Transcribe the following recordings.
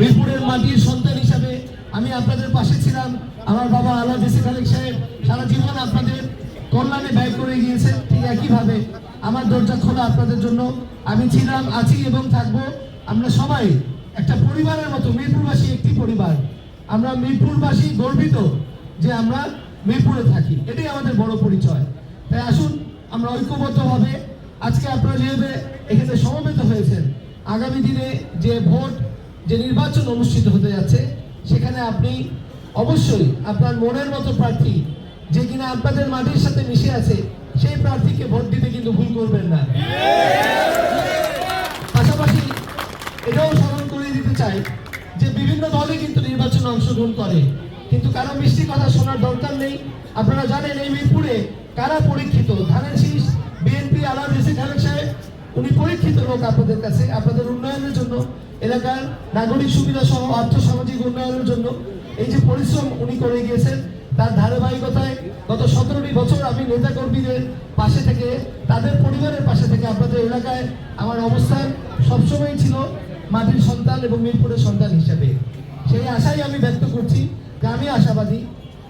মিরপুরের মাটির সন্তান হিসাবে আমি আপনাদের পাশে ছিলাম। আমার বাবা আল্লাহ জেসি খালেক সাহেব সারা জীবন আপনাদের কল্যাণে ব্যয় করে গিয়েছেন, ঠিক একইভাবে আমার দরজা খোলা আপনাদের জন্য। আমি ছিলাম, আছি এবং থাকব। আমরা সবাই একটা পরিবারের মতো, মিরপুরবাসী একটি পরিবার। আমরা মিরপুরবাসী গর্বিত যে আমরা মিরপুরে থাকি। এটাই আমাদের বড় পরিচয়। তাই আসুন, আমরা ঐক্যবদ্ধভাবে আজকে আপনারা যেভাবে এখানে সমবেত হয়েছেন, আগামী দিনে যে ভোট যে নির্বাচন অনুষ্ঠিত হতে যাচ্ছে, সেখানে আপনি অবশ্যই আপনার মনের মতো প্রার্থী, যে কিনা আপনাদের মাটির সাথে মিশে আছে, সেই প্রার্থীকে ভোট দিতে কিন্তু ভুল করবেন না। পাশাপাশি এটাও স্মরণ করিয়ে দিতে চাই যে বিভিন্ন দলে কিন্তু নির্বাচনে অংশগ্রহণ করে। কিন্তু কারও মিষ্টি কথা শোনার দরকার নেই। আপনারা জানেন এই মিরপুরে কারা পরীক্ষিত? ধানের লোক আপনাদের কাছে, আপনাদের উন্নয়নের জন্য, এলাকার নাগরিক সুবিধা সহ আর্থ সামাজিক উন্নয়নের জন্য এই যে পরিশ্রম উনি করে গিয়েছেন, তার ধারাবাহিকতায় গত সতেরোটি বছর আমি নেতা কর্মীদের পাশে থেকে, তাদের পরিবারের পাশে থেকে, আপনাদের এলাকায় আমার অবস্থান সবসময় ছিল মাটির সন্তান এবং মিরপুরের সন্তান হিসেবে। সেই আশাই আমি ব্যক্ত করছি, যে আমি আশাবাদী,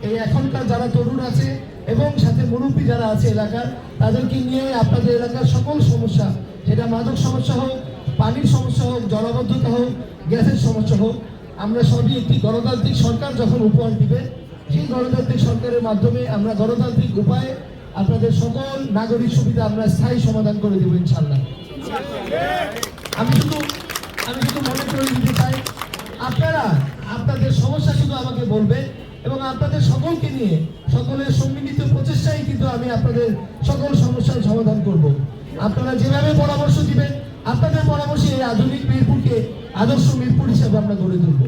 এই এখনকার যারা তরুণ আছে এবং সাথে মুরব্বী যারা আছে এলাকার তাদেরকে নিয়ে আপনাদের এলাকার সকল সমস্যা, সেটা মাদক সমস্যা হোক, পানির সমস্যা হোক, জলাবদ্ধতা হোক, গ্যাসের সমস্যা হোক, আমরা সবই একটি গণতান্ত্রিক সরকার যখন উপহার দিবে, সেই গণতান্ত্রিক সরকারের মাধ্যমে আমরা গণতান্ত্রিক উপায়ে আপনাদের সকল নাগরিক সুবিধা আমরা স্থায়ী সমাধান করে দেবো ইনশাল্লাহ আমি শুধু আমি শুধু মনে করে দিতে চাই, আপনারা, আপনাদের সমস্যা শুধু আমাকে বলবেন এবং আপনাদের সকলকে নিয়ে, সকলের সম্মিলিত প্রচেষ্টাই কিন্তু আমি আপনাদের সকল সমস্যার সমাধান করব। আপনারা যেভাবে পরামর্শ দিবেন, আপনাদের পরামর্শে এই আধুনিক মিরপুরকে আদর্শ মিরপুর হিসাবে আমরা গড়ে তুলব।